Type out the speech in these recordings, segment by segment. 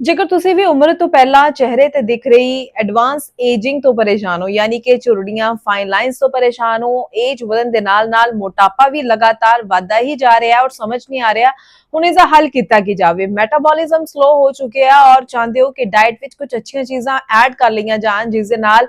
ਜੇਕਰ ਤੁਸੀਂ ਵੀ ਉਮਰ ਤੋਂ ਪਹਿਲਾਂ ਚਿਹਰੇ ਤੇ ਦਿਖ ਰਹੀ ਐਡਵਾਂਸ ਏਜਿੰਗ ਤੋਂ ਪਰੇਸ਼ਾਨ ਹੋ, ਯਾਨੀ ਕਿ ਝੁਰੜੀਆਂ ਫਾਈਨ ਲਾਈਨਸ ਤੋਂ ਪਰੇਸ਼ਾਨ ਹੋ ਏਜ ਵਧਣ ਦੇ ਨਾਲ ਨਾਲ ਮੋਟਾਪਾ ਵੀ ਲਗਾਤਾਰ ਵਧਦਾ ਹੀ ਜਾ ਰਿਹਾ ਔਰ ਸਮਝ ਨਹੀਂ ਆ ਰਿਹਾ, ਹੁਣ ਇਸ ਦਾ ਹੱਲ ਕੀਤਾ ਕੀ ਜਾਵੇ? ਮੈਟਾਬੋਲਿਜ਼ਮ ਸਲੋ ਹੋ ਚੁੱਕਿਆ ਹੈ ਔਰ ਚਾਹੁੰਦੇ ਹੋ ਕਿ ਡਾਈਟ ਵਿੱਚ ਕੁਝ ਅੱਛੀਆਂ ਚੀਜ਼ਾਂ ਐਡ ਕਰ ਲਈਆਂ ਜਾਣ, ਜਿਸ ਦੇ ਨਾਲ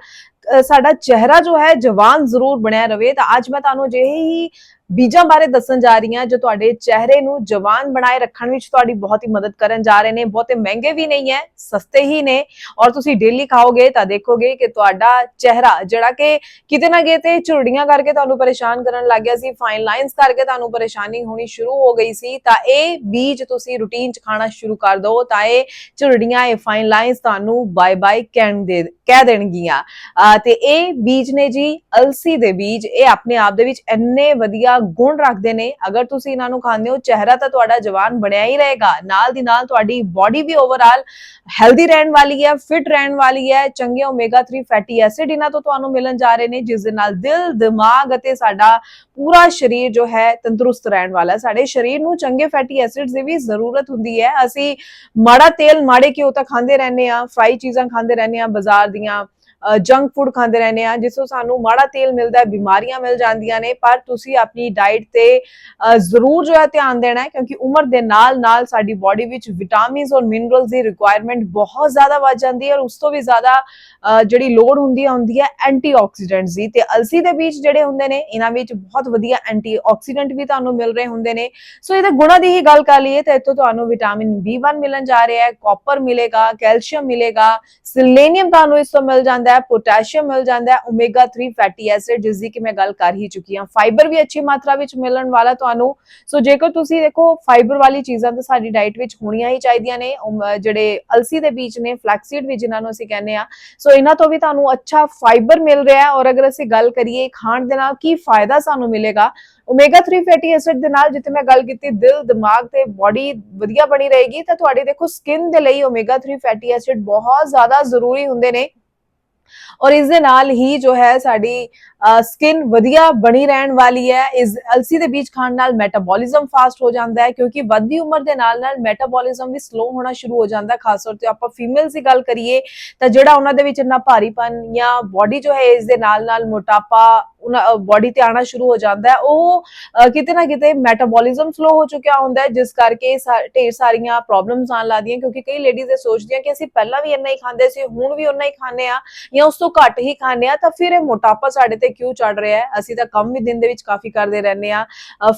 ਸਾਡਾ ਚਿਹਰਾ ਜੋ ਹੈ ਜਵਾਨ ਜ਼ਰੂਰ ਬਣਿਆ ਰਵੇ, ਤਾਂ ਅੱਜ ਮੈਂ ਤੁਹਾਨੂੰ ਅਜਿਹੇ ਹੀ ਬੀਜਾਂ ਬਾਰੇ ਦੱਸਣ ਜਾ ਰਹੀ ਹਾਂ, ਜੋ ਤੁਹਾਡੇ ਚਿਹਰੇ ਨੂੰ ਜਵਾਨ ਬਣਾਏ ਰੱਖਣ ਵਿੱਚ ਤੁਹਾਡੀ ਬਹੁਤ ਹੀ ਮਦਦ ਕਰਨ ਜਾ ਰਹੇ ਨੇ। ਬਹੁਤੇ ਮਹਿੰਗੇ ਵੀ ਨਹੀਂ ਹੈ, ਸਸਤੇ ਹੀ ਨੇ। ਔਰ ਤੁਸੀਂ ਡੇਲੀ ਖਾਓਗੇ ਤਾਂ ਦੇਖੋਗੇ ਕਿ ਤੁਹਾਡਾ ਚਿਹਰਾ, ਜਿਹੜਾ ਕਿ ਕਿਤੇ ਨਾ ਕਿਤੇ ਝੁਰੜੀਆਂ ਕਰਕੇ ਤੁਹਾਨੂੰ ਪਰੇਸ਼ਾਨ ਕਰਨ ਲੱਗ ਗਿਆ ਸੀ ਫਾਈਨ ਲਾਈਨਸ ਕਰਕੇ ਤੁਹਾਨੂੰ ਪਰੇਸ਼ਾਨੀ ਹੋਣੀ ਸ਼ੁਰੂ ਹੋ ਗਈ ਸੀ, ਤਾਂ ਇਹ ਬੀਜ ਤੁਸੀਂ ਰੂਟੀਨ ਚ ਖਾਣਾ ਸ਼ੁਰੂ ਕਰ ਦਿਓ ਤਾਂ ਇਹ ਝੁਰੜੀਆਂ, ਇਹ ਫਾਈਨ ਲਾਈਨਸ ਤੁਹਾਨੂੰ ਬਾਏ ਬਾਏ ਕਹਿਣ ਦੇ, ਕਹਿ ਦੇਣਗੀਆਂ। ਅਹ ਤੇ ਇਹ ਬੀਜ ਨੇ ਜੀ, ਅਲਸੀ ਦੇ ਬੀਜ, ਇਹ ਆਪਣੇ ਆਪ ਦੇ ਵਿੱਚ ਇੰਨੇ ਵਧੀਆ ਗੁਣ ਰੱਖਦੇ ਨੇ। ਅਗਰ ਤੁਸੀਂ ਇਹਨਾਂ ਨੂੰ ਖਾਂਦੇ ਹੋ, ਚਿਹਰਾ ਤਾਂ ਤੁਹਾਡਾ ਜਵਾਨ ਬਣਿਆ ਹੀ ਰਹੇਗਾ। ਨਾਲ ਦੀ ਨਾਲ ਤੁਹਾਡੀ ਬਾਡੀ ਵੀ ਓਵਰਆਲ ਹੈਲਦੀ ਰਹਿਣ ਵਾਲੀ ਹੈ ਫਿਟ ਰਹਿਣ ਵਾਲੀ ਹੈ। ਚੰਗੇ ਓਮੇਗਾ 3 ਫੈਟੀ ਐਸਿਡ ਇਹਨਾਂ ਤੋਂ ਤੁਹਾਨੂੰ ਮਿਲਣ ਜਾ ਰਹੇ ਨੇ, ਜਿਸ ਦੇ ਨਾਲ ਦਿਲ, ਦਿਮਾਗ ਅਤੇ ਸਾਡਾ ਪੂਰਾ ਸਰੀਰ ਜੋ ਹੈ ਤੰਦਰੁਸਤ ਰਹਿਣ ਵਾਲਾ ਸਾਡੇ ਸਰੀਰ ਨੂੰ ਚੰਗੇ ਫੈਟੀ ਐਸਿਡਸ ਦੀ ਵੀ ਜ਼ਰੂਰਤ ਹੁੰਦੀ ਹੈ। ਅਸੀਂ ਮਾੜਾ ਤੇਲ ਮਾੜੇ ਘਿਓ ਤਾਂ ਖਾਂਦੇ ਰਹਿੰਦੇ ਆ ਫਰਾਈ ਚੀਜ਼ਾਂ ਖਾਂਦੇ ਰਹਿੰਦੇ ਆ ਬਾਜ਼ਾਰ ਦੀਆਂ ਜੰਕ ਫੂਡ ਖਾਂਦੇ ਰਹਿੰਦੇ ਆ ਜਿਸ ਤੋਂ ਸਾਨੂੰ ਮਾੜਾ ਤੇਲ ਮਿਲਦਾ ਹੈ, ਬਿਮਾਰੀਆਂ ਮਿਲ ਜਾਂਦੀਆਂ ਨੇ, ਪਰ ਤੁਸੀਂ ਆਪਣੀ ਡਾਈਟ ਤੇ ਜ਼ਰੂਰ ਜੋ ਹੈ ਧਿਆਨ ਦੇਣਾ ਹੈ, ਕਿਉਂਕਿ ਉਮਰ ਦੇ ਨਾਲ ਨਾਲ ਸਾਡੀ ਬਾਡੀ ਵਿੱਚ ਵਿਟਾਮਿਨਸ ਔਰ ਮਿਨਰਲਸ ਦੀ ਰਿਕੁਆਇਰਮੈਂਟ ਬਹੁਤ ਜ਼ਿਆਦਾ ਵੱਧ ਜਾਂਦੀ ਹੈ ਔਰ ਉਸ ਤੋਂ ਵੀ ਜ਼ਿਆਦਾ ਜਿਹੜੀ ਲੋੜ ਹੁੰਦੀ ਹੈ ਹੁੰਦੀ ਹੈ ਐਂਟੀਆਕਸੀਡੈਂਟਸ ਦੀ। ਤੇ ਅਲਸੀ ਦੇ ਬੀਜ ਜਿਹੜੇ ਹੁੰਦੇ ਨੇ, ਇਹਨਾਂ ਵਿੱਚ ਬਹੁਤ ਵਧੀਆ ਐਂਟੀਆਕਸੀਡੈਂਟ ਵੀ ਤੁਹਾਨੂੰ ਮਿਲ ਰਹੇ ਹੁੰਦੇ ਨੇ। ਸੋ ਇਹਦੇ ਗੁਣਾਂ ਦੀ ਹੀ ਗੱਲ ਕਰ ਲਈਏ, ਤਾਂ ਇੱਥੋਂ ਤੁਹਾਨੂੰ ਵਿਟਾਮਿਨ B1 ਮਿਲਣ ਜਾ ਰਿਹਾ ਹੈ ਕਾਪਰ ਮਿਲੇਗਾ ਕੈਲਸ਼ੀਅਮ ਮਿਲੇਗਾ ਸਿਲੇਨੀਅਮ ਤੁਹਾਨੂੰ ਇਸ ਤੋਂ ਮਿਲ ਜਾਂਦਾ ਹੈ, ਪੋਟਾਸ਼ੀਅਮ ਮਿਲ ਜਾਂਦਾ ਹੈ ਓਮੇਗਾ 3 ਫੈਟੀ ਐਸਿਡ ਜਿਸ ਦੀ ਕਿ ਮੈਂ ਗੱਲ ਕਰ ਹੀ ਚੁੱਕੀ ਹਾਂ। ਫਾਈਬਰ ਵੀ ਅੱਛੀ ਮਾਤਰਾ ਵਿੱਚ ਮਿਲਣ ਵਾਲਾ ਤੁਹਾਨੂੰ। ਸੋ ਜੇਕਰ ਤੁਸੀਂ ਦੇਖੋ ਫਾਈਬਰ ਵਾਲੀ ਚੀਜ਼ਾਂ ਤਾਂ ਸਾਡੀ ਡਾਈਟ ਵਿੱਚ ਹੋਣੀਆਂ ਹੀ ਚਾਹੀਦੀਆਂ ਨੇ। ਜਿਹੜੇ ਅਲਸੀ ਦੇ ਬੀਜ ਨੇ ਫਲੈਕਸੀਡ ਵੀ ਜਿਨ੍ਹਾਂ ਨੂੰ ਅਸੀਂ ਕਹਿੰਦੇ ਆ ਸੋ ਇਹਨਾਂ ਤੋਂ ਵੀ ਤੁਹਾਨੂੰ ਅੱਛਾ ਫਾਈਬਰ ਮਿਲ ਰਿਹਾ ਹੈ। ਔਰ ਅਗਰ ਅਸੀਂ ਗੱਲ ਕਰੀਏ ਖਾਣ ਦੇ ਨਾਲ, ਕੀ ਫਾਇਦਾ ਸਾਨੂੰ ਮਿਲੇਗਾ? ਓਮੇਗਾ 3 ਫੈਟੀ ਐਸਿਡ ਦੇ ਨਾਲ, ਜਿੱਥੇ ਮੈਂ ਗੱਲ ਕੀਤੀ, ਦਿਲ, ਦਿਮਾਗ ਤੇ ਬਾਡੀ ਵਧੀਆ ਬਣੀ ਰਹੇਗੀ, ਤਾਂ ਤੁਹਾਡੇ ਦੇਖੋ ਸਕਿਨ ਦੇ ਲਈ ਓਮੇਗਾ 3 ਫੈਟੀ ਐਸਿਡ ਬਹੁਤ ਜ਼ਿਆਦਾ ਜ਼ਰੂਰੀ ਹੁੰਦੇ ਨੇ। ਔਰ ਇਸ ਦੇ ਨਾਲ ਹੀ ਜੋ ਹੈ ਸਾਡੀ ਸਕਿਨ ਵਧੀਆ ਬਣੀ ਰਹਿਣ ਵਾਲੀ ਹੈ। ਇਸ ਅਲਸੀ ਦੇ ਬੀਜ ਖਾਣ ਨਾਲ ਮੈਟਾਬੋਲਿਜ਼ਮ ਫਾਸਟ ਹੋ ਜਾਂਦਾ ਹੈ ਕਿਉਂਕਿ ਵੱਧਦੀ ਉਮਰ ਦੇ ਨਾਲ ਨਾਲ ਮੈਟਾਬੋਲਿਜ਼ਮ ਵੀ ਸਲੋ ਹੋਣਾ ਸ਼ੁਰੂ ਹੋ ਜਾਂਦਾ ਖਾਸ ਤੌਰ ਤੇ ਆਪਾਂ ਫੀਮੇਲਸ ਦੀ ਗੱਲ ਕਰੀਏ ਤਾਂ ਜਿਹੜਾ ਉਹਨਾਂ ਦੇ ਵਿੱਚ ਇੰਨਾ ਭਾਰੀਪਨ ਜਾਂ ਬਾਡੀ ਜੋ ਹੈ ਇਸ ਦੇ ਨਾਲ ਨਾਲ ਮੋਟਾਪਾ, ਉਹਨਾਂ ਬਾਡੀ ਤੇ ਆਣਾ ਸ਼ੁਰੂ ਹੋ ਜਾਂਦਾ ਹੈ। ਉਹ ਕਿਤੇ ਨਾ ਕਿਤੇ ਮੈਟਾਬੋਲਿਜ਼ਮ ਸਲੋ ਹੋ ਚੁੱਕਿਆ ਹੁੰਦਾ ਹੈ ਜਿਸ ਕਰਕੇ ਸਾ- ਢੇਰ ਸਾਰੀਆਂ ਪ੍ਰੋਬਲਮਸ ਆਉਣ ਲੱਗਦੀਆਂ ਕਿਉਂਕਿ ਕਈ ਲੇਡੀਜ਼ ਇਹ ਸੋਚਦੀਆਂ ਕਿ ਅਸੀਂ ਪਹਿਲਾਂ ਵੀ ਇੰਨਾ ਹੀ ਖਾਂਦੇ ਸੀ, ਹੁਣ ਵੀ ਉਨਾ ਹੀ ਖਾਂਦੇ ਆ ਜਾਂ ਉਸ ਤੋਂ ਘੱਟ ਹੀ ਖਾਂਦੇ ਆ, ਤਾਂ ਫਿਰ ਇਹ ਮੋਟਾਪਾ ਸਾਡੇ ਤੇ ਕਿਉਂ ਚੜ ਰਿਹਾ ਹੈ? ਅਸੀਂ ਤਾਂ ਕੰਮ ਵੀ ਦਿਨ ਦੇ ਵਿੱਚ ਕਾਫੀ ਕਰਦੇ ਰਹਿੰਦੇ ਆ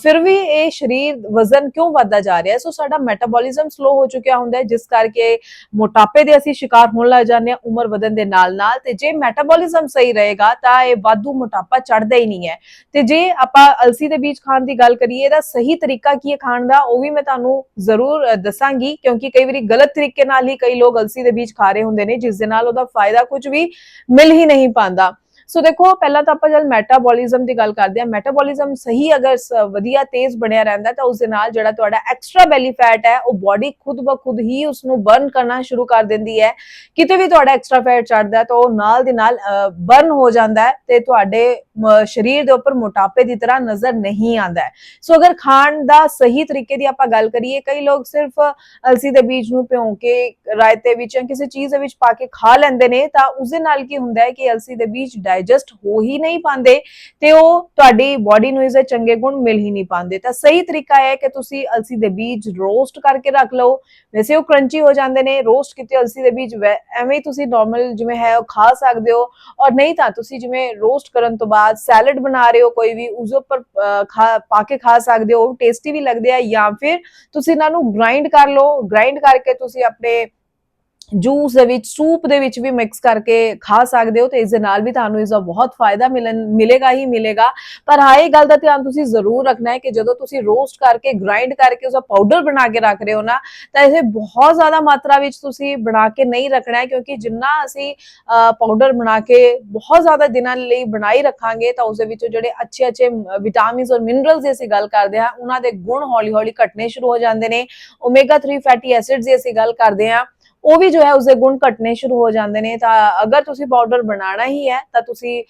ਫਿਰ ਵੀ ਇਹ ਸਰੀਰ ਵਜ਼ਨ ਕਿਉਂ ਵੱਧਦਾ ਜਾ ਰਿਹਾ ਹੈ? ਸੋ ਸਾਡਾ ਮੈਟਾਬੋਲਿਜ਼ਮ ਸਲੋ ਹੋ ਚੁੱਕਿਆ ਹੁੰਦਾ ਹੈ, ਜਿਸ ਕਰਕੇ ਮੋਟਾਪੇ ਦੇ ਅਸੀਂ ਸ਼ਿਕਾਰ ਹੋਣ ਲੱਗ ਜਾਂਦੇ ਆ ਉਮਰ ਵਧਣ ਦੇ ਨਾਲ ਨਾਲ ਤੇ ਜੇ ਮੈਟਾਬੋਲਿਜ਼ਮ ਸਹੀ ਰਹੇਗਾ, ਤਾਂ ਇਹ ਵਾਧੂ ਮੋਟਾਪਾ ਚੜਦਾ ਹੀ ਨਹੀਂ ਹੈ। ਤੇ ਜੇ ਆਪਾਂ ਅਲਸੀ ਦੇ ਬੀਜ ਖਾਣ ਦੀ ਗੱਲ ਕਰੀਏ ਇਹਦਾ ਸਹੀ ਤਰੀਕਾ ਕੀ ਹੈ ਖਾਣ ਦਾ? ਉਹ ਵੀ ਮੈਂ ਤੁਹਾਨੂੰ ਜ਼ਰੂਰ ਦੱਸਾਂਗੀ, ਕਿਉਂਕਿ ਕਈ ਵਾਰੀ ਗਲਤ ਤਰੀਕੇ ਨਾਲ ਹੀ ਕਈ ਲੋਕ ਅਲਸੀ ਦੇ ਬੀਜ ਖਾ ਰਹੇ ਹੁੰਦੇ ਨੇ, ਜਿਸ ਦੇ ਨਾਲ ਉਹਦਾ ਫਾਇਦਾ ਕੁਝ ਵੀ ਮਿਲ ਹੀ ਨਹੀਂ ਪਾਉਂਦਾ। ਸੋ ਦੇਖੋ, ਪਹਿਲਾਂ ਤਾਂ ਆਪਾਂ ਜਦ ਮੈਟਾਬੋਲਿਜ਼ਮ ਦੀ ਗੱਲ ਕਰਦੇ ਹਾਂ ਮੈਟਾਬੋਲਿਜ਼ਮ ਸਹੀ ਅਗਰ ਸ- ਵਧੀਆ ਤੇਜ਼ ਬਣਿਆ ਰਹਿੰਦਾ ਤਾਂ ਉਸ ਦੇ ਨਾਲ ਜਿਹੜਾ ਤੁਹਾਡਾ ਐਕਸਟਰਾ ਬੈਲੀ ਫੈਟ ਹੈ, ਉਹ ਬਾਡੀ ਖੁਦ ਬ ਖੁਦ ਹੀ ਉਸ ਨੂੰ ਬਰਨ ਕਰਨਾ ਸ਼ੁਰੂ ਕਰ ਦਿੰਦੀ ਹੈ। ਕਿਤੇ ਵੀ ਤੁਹਾਡਾ ਐਕਸਟਰਾ ਫੈਟ ਚੜਦਾ ਤਾਂ ਉਹ ਨਾਲ ਦੀ ਨਾਲ ਬਰਨ ਹੋ ਜਾਂਦਾ ਹੈ ਤੇ ਤੁਹਾਡੇ ਸਰੀਰ ਦੇ ਉੱਪਰ ਮੋਟਾਪੇ ਦੀ ਤਰ੍ਹਾਂ ਨਜ਼ਰ ਨਹੀਂ ਆਉਂਦਾ ਸੋ ਅਗਰ ਖਾਣ ਦਾ ਸਹੀ ਤਰੀਕੇ ਦੀ ਆਪਾਂ ਗੱਲ ਕਰੀਏ, ਕਈ ਲੋਕ ਸਿਰਫ ਅਲਸੀ ਦੇ ਬੀਜ ਨੂੰ ਭਿਉਂ ਕੇ, ਰਾਇਤੇ ਵਿੱਚ ਜਾਂ ਕਿਸੇ ਚੀਜ਼ ਦੇ ਵਿੱਚ ਪਾ ਕੇ ਖਾ ਲੈਂਦੇ ਨੇ ਤਾਂ ਉਸ ਦੇ ਨਾਲ ਕੀ ਹੁੰਦਾ ਹੈ ਕਿ ਅਲਸੀ ਦੇ ਬੀਜ ਡਾਈਜੈਸਟ ਹੋ ਹੀ ਨਹੀਂ ਪਾਉਂਦੇ ਤੇ ਉਹ ਤੁਹਾਡੀ ਬਾਡੀ ਨੂੰ ਇਸਦੇ ਚੰਗੇ ਗੁਣ ਮਿਲ ਹੀ ਨਹੀਂ ਪਾਉਂਦੇ। ਤਾਂ ਸਹੀ ਤਰੀਕਾ ਹੈ ਕਿ ਤੁਸੀਂ ਅਲਸੀ ਦੇ ਬੀਜ ਰੋਸਟ ਕਰਕੇ ਰੱਖ ਲਓ। ਵੈਸੇ ਉਹ ਕਰੰਚੀ ਹੋ ਜਾਂਦੇ ਨੇ ਰੋਸਟ ਕੀਤੇ ਅਲਸੀ ਦੇ ਬੀਜ ਐਵੇਂ ਹੀ ਤੁਸੀਂ ਨਾਰਮਲ ਜਿਵੇਂ ਹੈ ਉਹ ਖਾ ਸਕਦੇ ਹੋ। ਔਰ ਨਹੀਂ ਤਾਂ ਤੁਸੀਂ ਜਿਵੇਂ ਰੋਸਟ ਕਰਨ ਤੋਂ ਬਾਅਦ ਸੈਲਡ ਬਣਾ ਰਹੇ ਹੋ, ਕੋਈ ਵੀ, ਉਸ ਉੱਪਰ ਪਾ ਕੇ ਖਾ ਸਕਦੇ ਹੋ ਟੇਸਟੀ ਵੀ ਲੱਗਦੇ ਆ ਜਾਂ ਫਿਰ ਤੁਸੀਂ ਇਹਨਾਂ ਨੂੰ ਗ੍ਰਾਈਂਡ ਕਰ ਲਓ। ਗ੍ਰਾਈਂਡ ਕਰਕੇ ਤੁਸੀਂ ਆਪਣੇ ਜੂਸ ਦੇ ਵਿੱਚ, ਸੂਪ ਦੇ ਵਿੱਚ ਵੀ ਮਿਕਸ ਕਰਕੇ ਖਾ ਸਕਦੇ ਹੋ ਤੇ ਇਸ ਦੇ ਨਾਲ ਵੀ ਤੁਹਾਨੂੰ ਇਸ ਦਾ ਬਹੁਤ ਫਾਇਦਾ ਮਿਲਣ, ਮਿਲੇਗਾ ਹੀ ਮਿਲੇਗਾ। ਪਰ ਹਾਂ, ਇਹ ਗੱਲ ਦਾ ਧਿਆਨ ਤੁਸੀਂ ਜ਼ਰੂਰ ਰੱਖਣਾ ਹੈ ਕਿ ਜਦੋਂ ਤੁਸੀਂ ਰੋਸਟ ਕਰਕੇ ਗ੍ਰਾਈਂਡ ਕਰਕੇ ਉਸਦਾ ਪਾਊਡਰ ਬਣਾ ਕੇ ਰੱਖ ਰਹੇ ਹੋ ਨਾ, ਤਾਂ ਇਹ ਬਹੁਤ ਜ਼ਿਆਦਾ ਮਾਤਰਾ ਵਿੱਚ ਤੁਸੀਂ ਬਣਾ ਕੇ ਨਹੀਂ ਰੱਖਣਾ ਹੈ, ਕਿਉਂਕਿ ਜਿੰਨਾ ਅਸੀਂ ਪਾਊਡਰ ਬਣਾ ਕੇ ਬਹੁਤ ਜ਼ਿਆਦਾ ਦਿਨਾਂ ਲਈ ਬਣਾਈ ਰੱਖਾਂਗੇ, ਤਾਂ ਉਸ ਦੇ ਵਿੱਚੋਂ ਜਿਹੜੇ ਅੱਛੇ ਅੱਛੇ ਵਿਟਾਮਿਨਸ ਔਰ ਮਿਨਰਲਸ ਦੀ ਅਸੀਂ ਗੱਲ ਕਰਦੇ ਹਾਂ, ਉਹਨਾਂ ਦੇ ਗੁਣ ਹੌਲੀ ਹੌਲੀ ਘਟਨੇ ਸ਼ੁਰੂ ਹੋ ਜਾਂਦੇ ਨੇ। ਓਮੇਗਾ 3 ਫੈਟੀ ਐਸਿਡਸ ਦੀ ਅਸੀਂ ਗੱਲ ਕਰਦੇ ਹਾਂ। ਉਹ ਵੀ ਜੋ ਹੈ ਉਸਦੇ ਗੁਣ ਘਟਨੇ ਸ਼ੁਰੂ ਹੋ ਜਾਂਦੇ ਨੇ। ਤਾਂ ਅਗਰ ਤੁਸੀਂ ਪਾਊਡਰ ਬਣਾਉਣਾ ਹੀ ਹੈ, ਤਾਂ ਤੁਸੀਂ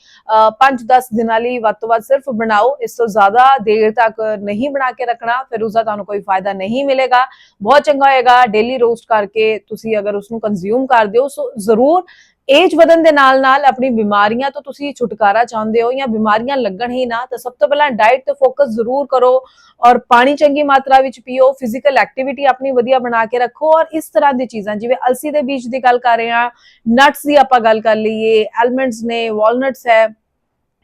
5-10 ਦਿਨਾਂ ਲਈ ਵੱਧ ਤੋਂ ਵੱਧ ਸਿਰਫ ਬਣਾਓ। ਇਸ ਤੋਂ ਜ਼ਿਆਦਾ ਦੇਰ ਤੱਕ ਨਹੀਂ ਬਣਾ ਕੇ ਰੱਖਣਾ, ਫਿਰ ਉਸਦਾ ਤੁਹਾਨੂੰ ਕੋਈ ਫਾਇਦਾ ਨਹੀਂ ਮਿਲੇਗਾ। ਬਹੁਤ ਚੰਗਾ ਹੋਏਗਾ। ਡੇਲੀ ਰੋਸਟ ਕਰਕੇ ਤੁਸੀਂ ਅਗਰ ਉਸ ਨੂੰ ਕੰਜ਼ਿਊਮ ਕਰਦੇ ਹੋ ਸੋ ਜ਼ਰੂਰ ਏਜ ਵਧਣ ਦੇ ਨਾਲ ਨਾਲ ਆਪਣੀ ਬਿਮਾਰੀਆਂ ਤੋਂ ਤੁਸੀਂ ਛੁਟਕਾਰਾ ਚਾਹੁੰਦੇ ਹੋ ਜਾਂ ਬਿਮਾਰੀਆਂ ਲੱਗਣ ਹੀ ਨਾ, ਤਾਂ ਸਭ ਤੋਂ ਪਹਿਲਾਂ ਡਾਈਟ ਤੇ ਫੋਕਸ ਜ਼ਰੂਰ ਕਰੋ ਔਰ ਪਾਣੀ ਚੰਗੀ ਮਾਤਰਾ ਵਿੱਚ ਪੀਓ ਫਿਜ਼ੀਕਲ ਐਕਟੀਵਿਟੀ ਆਪਣੀ ਵਧੀਆ ਬਣਾ ਕੇ ਰੱਖੋ ਔਰ ਇਸ ਤਰ੍ਹਾਂ ਦੀ ਚੀਜ਼ਾਂ, ਜਿਵੇਂ ਅਲਸੀ ਦੇ ਬੀਜ ਦੀ ਗੱਲ ਕਰ ਰਹੇ ਹਾਂ ਨਟਸ ਦੀ ਆਪਾਂ ਗੱਲ ਕਰ ਲਈਏ ਐਲਮੰਡਸ ਨੇ ਵਾਲਨਟਸ ਹੈ,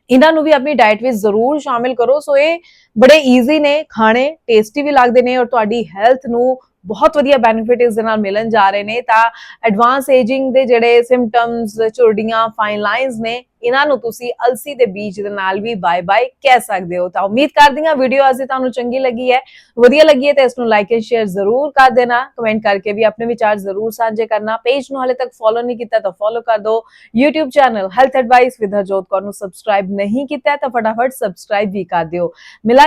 ਇਹਨਾਂ ਨੂੰ ਵੀ ਆਪਣੀ ਡਾਈਟ ਵਿੱਚ ਜ਼ਰੂਰ ਸ਼ਾਮਿਲ ਕਰੋ, ਸੋ ਇਹ ਬੜੇ ਈਜ਼ੀ ਨੇ, ਖਾਣੇ ਟੇਸਟੀ ਵੀ ਲੱਗਦੇ ਨੇ ਔਰ ਤੁਹਾਡੀ ਹੈਲਥ ਨੂੰ ਬਹੁਤ ਵਧੀਆ ਬੈਨੀਫਿਟ ਇਸ ਦੇ ਨਾਲ ਮਿਲਣ ਜਾ ਰਹੇ ਨੇ। ਤਾਂ ਐਡਵਾਂਸ ਏਜਿੰਗ ਦੇ ਜਿਹੜੇ ਸਿੰਪਟਮਸ ਝੁਰੜੀਆਂ ਫਾਈਨ ਲਾਈਨਸ ਨੇ, ਇਹਨਾਂ ਨੂੰ ਤੁਸੀਂ ਅਲਸੀ ਦੇ ਬੀਜ ਦੇ ਨਾਲ ਵੀ ਬਾਏ ਬਾਏ ਕਹਿ ਸਕਦੇ ਹੋ। ਤਾਂ ਉਮੀਦ ਕਰਦੀ ਹਾਂ ਵੀਡੀਓ ਅੱਜ ਤੁਹਾਨੂੰ ਚੰਗੀ ਲੱਗੀ ਹੈ। ਵਧੀਆ ਲੱਗੀ ਹੈ ਤਾਂ ਇਸ ਨੂੰ ਲਾਈਕ ਐਂਡ ਸ਼ੇਅਰ ਜ਼ਰੂਰ ਕਰ ਦੇਣਾ। ਕਮੈਂਟ ਕਰਕੇ ਵੀ ਆਪਣੇ ਵਿਚਾਰ ਜ਼ਰੂਰ ਸਾਂਝੇ ਕਰਨਾ। ਪੇਜ ਨੂੰ ਹਾਲੇ ਤੱਕ ਫੋਲੋ ਨਹੀਂ ਕੀਤਾ ਤਾਂ ਫੋਲੋ ਕਰ ਦਿਓ। YouTube channel health advice with Harjot Kaur ਨੂੰ ਸਬਸਕ੍ਰਾਈਬ ਨਹੀਂ ਕੀਤਾ ਤਾਂ ਫਟਾਫਟ ਸਬਸਕ੍ਰਾਈਬ ਵੀ ਕਰ ਦਿਓ। ਮਿਲਾ